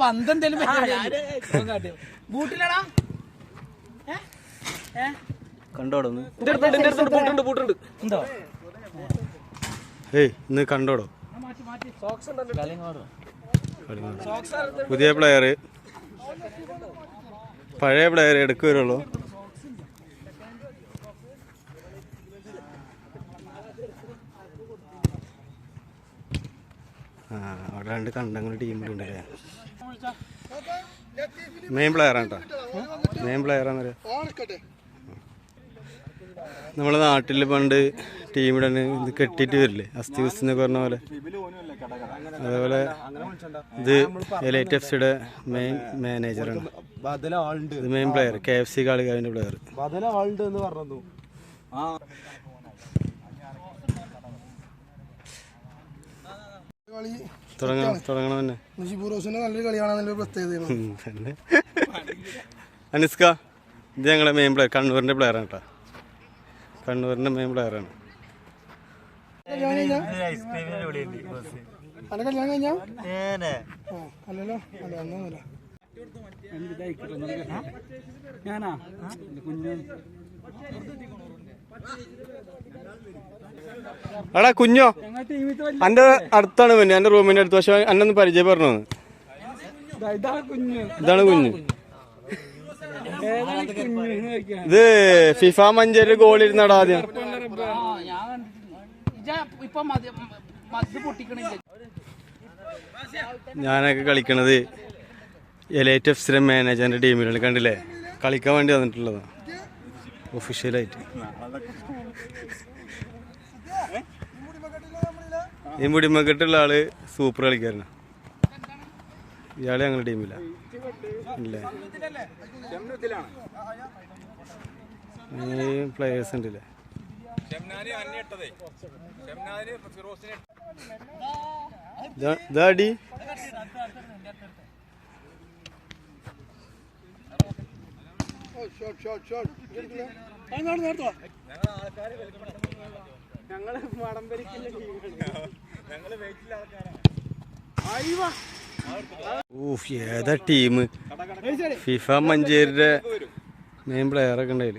പന്തെന്തേലും പന്ത് ഏ? ഏ? കണ്ടോടൊന്ന് പൂട്ടുണ്ട് പൂട്ടുണ്ട്. എന്തോ ഏയ് ഇന്ന് കണ്ടോടോ? മാറ്റി മാറ്റി. കളി കാണും. പുതിയ പ്ലെയർ പഴയ പ്ലെയർ എടുക്കു അവിടെ രണ്ട് കണ്ടങ്ങൾ ടീമിലുണ്ട് അല്ലേ? മെയിൻ പ്ലെയറാണ് കേട്ടോ മെയിൻ പ്ലെയർ ആണെന്നറിയാം നമ്മളെ നാട്ടിൽ പണ്ട് ടീമിടെ ഇത് കെട്ടിയിട്ട് വരില്ലേ? അസ്ഥി ബസ് എന്നൊക്കെ പറഞ്ഞ പോലെ. അതേപോലെ ഇത് എലൈറ്റ് എഫ് സിയുടെ മെയിൻ മാനേജറാണ് ഇത് main player K F C കളിക്കാവിന്റെ player ബദല ആളുണ്ട് എന്ന് പറഞ്ഞു ആ കളി തുടങ്ങണം തുടങ്ങണം തന്നെ. ഷിബുറോസിന്റെ നല്ലൊരു പ്രത്യേകതയാണ് അനുസ്ക ഇത് ഞങ്ങളുടെ മെയിൻ പ്ലെയർ കണ്ണൂരിന്റെ പ്ലെയർ ആണ് കേട്ടോ. കണ്ണൂരിന്റെ മെയിൻ പ്ലെയർ ആണ്. കഴിഞ്ഞാ? അല്ല കല്യാണം കഴിഞ്ഞാ? ആ അല്ലല്ലോ. അല്ല ഒന്നുമില്ല ഞാനാ? കുഞ്ഞു. എടാ കുഞ്ഞോ. എന്റെ അടുത്താണ് പിന്നെ എന്റെ റൂമിന്റെ അടുത്ത്. പക്ഷെ എന്നൊന്ന് പരിചയപ്പെടണോ ഇതാ കുഞ്ഞു ഇതാണ് കുഞ്ഞ്. എന്ന്. ഇത് ഫിഫ മഞ്ചേരി ഗോൾ ഇരുന്നടാ ആദ്യം. ഞാനൊക്കെ കളിക്കണത് എലൈറ്റ് എഫ് സിയുടെ മാനേജറിന്റെ ടീമിലാണ് കണ്ടില്ലേ? കളിക്കാൻ വേണ്ടി വന്നിട്ടുള്ളതാണ് ഒഫീഷ്യലായിട്ട്. ഈ മുടിമക്കെട്ടുള്ള ആൾ സൂപ്പർ കളിക്കാരനാണ് ഇയാൾ ഞങ്ങളുടെ ടീമില്ല ഇല്ല? ഈ പ്ലേയേഴ്സ് ഉണ്ടല്ലേ? ഇതാ- ഇതാടി ഷോട്ട് ഷോട്ട് ഷോട്ട് ഊഫ് ഏതാ ടീം? ഫിഫ മഞ്ചേരിയുടെ മെയിൻ പ്ലെയർ ഒക്കെ ഉണ്ടായിൽ.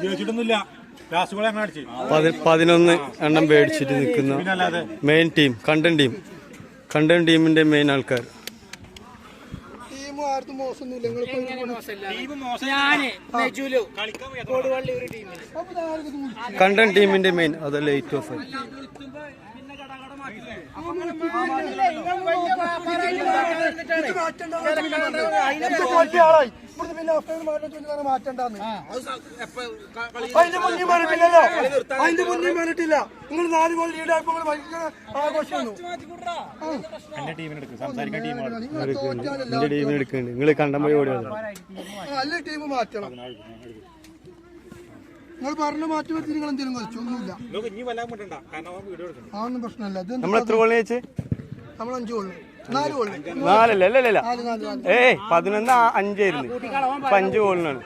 ജയിച്ചിട്ടൊന്നുമില്ല ലാസ്റ്റ് ഗോൾ അങ്ങനെ അടിച്ചു? പതിനൊന്ന് എണ്ണം മേടിച്ചിട്ട് നിൽക്കുന്ന മെയിൻ ടീം കണ്ടൻ ടീം കണ്ടൻ ടീമിന്റെ മെയിൻ ആൾക്കാർ ആർക്കും മോശമൊന്നുമില്ല. നിങ്ങൾ കണ്ടൻ ടീമിന്റെ മെയിൻ അതല്ലേ എയ്റ്റ് അതിന്റെ അതിന്റെ മുന്നേ പറഞ്ഞിട്ടില്ല നിങ്ങൾ നാല് ഗോൾ ലീഡ് ആയപ്പോൾ നിങ്ങൾ കണ്ടമ്പോ ഓടിയത് നല്ല ടീം മാറ്റണം. നിങ്ങൾ പറഞ്ഞ മാറ്റി വെച്ച് നിങ്ങൾ എന്തെങ്കിലും എടുക്കണം അതൊന്നും പ്രശ്നമല്ല. ഇത് നമ്മൾ എത്ര ഗോളിന് വെച്ച് നമ്മൾ അഞ്ച് ഗോൾ നാല് ഗോൾ നാലല്ല അല്ലല്ല ഏയ് പതിനൊന്ന് ആ- അഞ്ചായിരുന്നു അപ്പൊ അഞ്ച് ഗോളിനാണ്